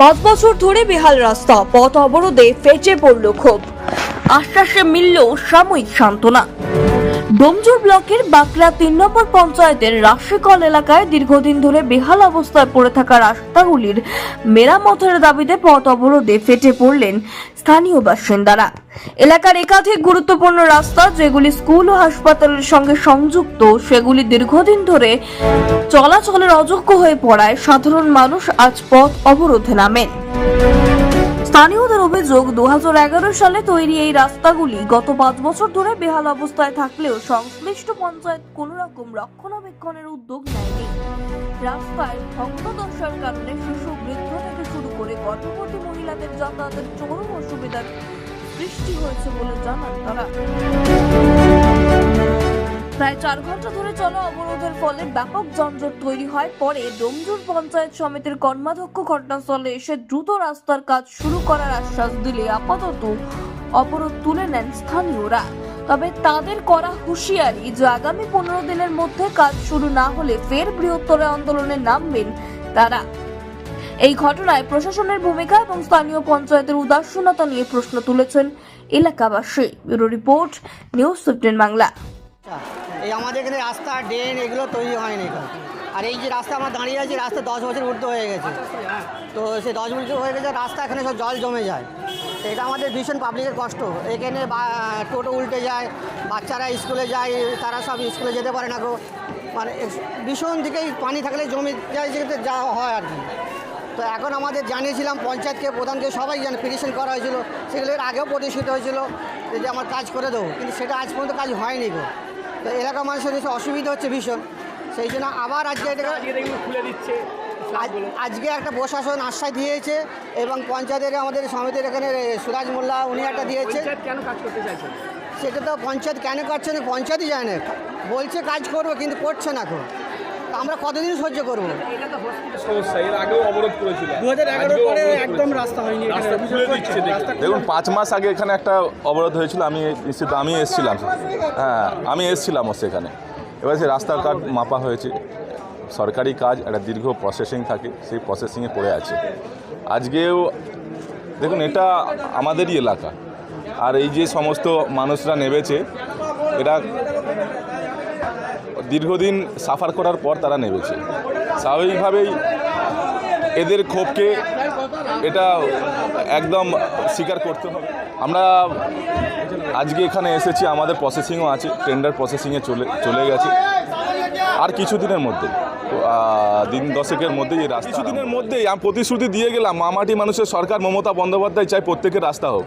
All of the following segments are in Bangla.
পাঁচ বছর ধরে বেহাল রাস্তা পথ অবরোধে ফেঁচে পড়ল ক্ষোভ। আশ্বাসে মিলল সাময়িক সান্ত্বনা। ডোমজুর ব্লকের বাকলা তিন নম্বর পঞ্চায়েতের রাশিকল এলাকায় দীর্ঘদিন ধরে বেহাল অবস্থায় পড়ে থাকা রাস্তাগুলির মেরামতের দাবিতে পথ অবরোধে ফেটে পড়লেন স্থানীয় বাসিন্দারা। এলাকার একাধিক গুরুত্বপূর্ণ রাস্তা, যেগুলি স্কুল ও হাসপাতালের সঙ্গে সংযুক্ত, সেগুলি দীর্ঘদিন ধরে চলাচলের অযোগ্য হয়ে পড়ায় সাধারণ মানুষ আজ পথ অবরোধে নামেন। স্থানীয়দের অভিযোগ দু হাজার এগারো সালে তৈরি এই রাস্তাগুলি গত পাঁচ বছর ধরে বেহাল অবস্থায় থাকলেও সংশ্লিষ্ট পঞ্চায়েত কোনো রকম রক্ষণাবেক্ষণের উদ্যোগ নেয়নি। রাস্তায় ভগ্নদশার কারণে শিশু বৃদ্ধ থেকে শুরু করে গর্ভবতী মহিলাদের যাতায়াতের চরম অসুবিধার সৃষ্টি হয়েছে বলে জানান তারা। প্রায় চার ঘণ্টা ধরে চলা অবরোধের ফলে ব্যাপক যানজট তৈরি হয়। পরে ডোমজুর পঞ্চায়েত সমিতির কর্মাধ্যক্ষ ঘটনাস্থলে এসে দ্রুত রাস্তার কাজ শুরু করার আশ্বাস দিলে আপাতত অবরোধ তুলে নেন স্থানীয়রা। তবে তাদের করা হুঁশিয়ারি যে আগামী পনেরো দিনের মধ্যে কাজ শুরু না হলে ফের বৃহত্তর আন্দোলনে নামবেন তারা। এই ঘটনায় প্রশাসনের ভূমিকা এবং স্থানীয় পঞ্চায়েতের উদাসীনতা নিয়ে প্রশ্ন তুলেছেন এলাকাবাসী। Bureau report news fifteen Bangla. আচ্ছা, এই আমাদের এখানে রাস্তা, ড্রেন এগুলো তৈরি হয়নি আর এই যে রাস্তা আমার দাঁড়িয়ে আছে, রাস্তা দশ বছর উর্ধ হয়ে গেছে। তো সে দশ বছর হয়ে গেছে, রাস্তা এখানে সব জল জমে যায়। এটা আমাদের ভীষণ পাবলিকের কষ্ট। এখানে টোটো উল্টে যায়, বাচ্চারা স্কুলে যায়, তারা সব স্কুলে যেতে পারে না গো। মানে ভীষণ দিকেই পানি থাকলে জমে যায় যেতে যাওয়া হয় আর কি। তো এখন আমাদের জানিয়েছিলাম, পঞ্চায়েতকে, প্রধানকে, সবাই জানে পিটিশন করা হয়েছিল, সেগুলো এর আগেও প্রতিষ্ঠিত হয়েছিল যে আমার কাজ করে দেবো। কিন্তু সেটা আজ পর্যন্ত কাজ হয়নি গো। তো এলাকার মানুষের এসে অসুবিধা হচ্ছে ভীষণ। সেই জন্য আবার আজকে এটাকে খুলে দিচ্ছে আজকে একটা প্রশাসন আশ্বাস দিয়েছে এবং পঞ্চায়েতের আমাদের সমিতির এখানে সুরাজ মোল্লা উনি একটা দিয়েছে। কেন কাজ করতে চাইছেন সেটা তো পঞ্চায়েত কেন করছে না পঞ্চায়েতই জানে। বলছে কাজ করবে কিন্তু করছে না এখন আমরা কতদিন সহ্য করব? সমস্যা এর আগেও অবরোধ করেছিল। দু হাজার এগারো পরে একদম রাস্তা হয়নি রাস্তা খুলে দিচ্ছে দেখুন পাঁচ মাস আগে এখানে একটা অবরোধ হয়েছিল আমি নিশ্চিত আমি এসেছিলাম। হ্যাঁ আমি এসেছিলাম সেখানে। এবার সেই রাস্তার কাজ মাপা হয়েছে। সরকারি কাজ একটা দীর্ঘ প্রসেসিং থাকে সেই প্রসেসিংয়ে পড়ে আছে। আজকেও দেখুন এটা আমাদেরই এলাকা। আর এই যে সমস্ত মানুষরা নেমেছে এটা দীর্ঘদিন সাফার করার পর তারা নেমেছে। স্বাভাবিকভাবেই এদের ক্ষোভকে এটা একদম স্বীকার করতে হবে। আমরা আজকে এখানে এসেছি, আমাদের প্রসেসিংও আছে টেন্ডার প্রসেসিংয়ে চলে চলে গেছে। আর কিছুদিনের মধ্যে দিন দশেকের মধ্যেই এই রাস্তা কিছুদিনের মধ্যেই আমি প্রতিশ্রুতি দিয়ে গেলাম, মামাটি মানুষের সরকার, মমতা বন্দ্যোপাধ্যায় চাই প্রত্যেকের রাস্তা হোক।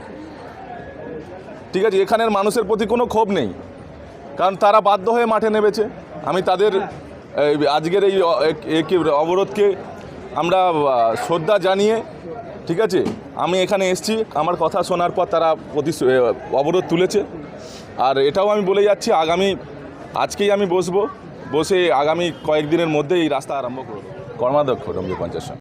ঠিক আছে, এখানের মানুষের প্রতি কোনো ক্ষোভ নেই। কারণ তারা বাধ্য হয়ে মাঠে নেমেছে। আমি তাদের আজকের এই অবরোধকে আমরা শ্রদ্ধা জানিয়ে ঠিক আছে? আমি এখানে এসেছি আমার কথা শোনার পর তারা এ, অবরোধ তুলেছে। আর এটাও আমি বলে যাচ্ছি আগামী আজকেই আমি বসবো বসে আগামী কয়েকদিনের মধ্যে এই রাস্তা আরম্ভ করব। কর্মাধ্যক্ষ রমজি সমিতি।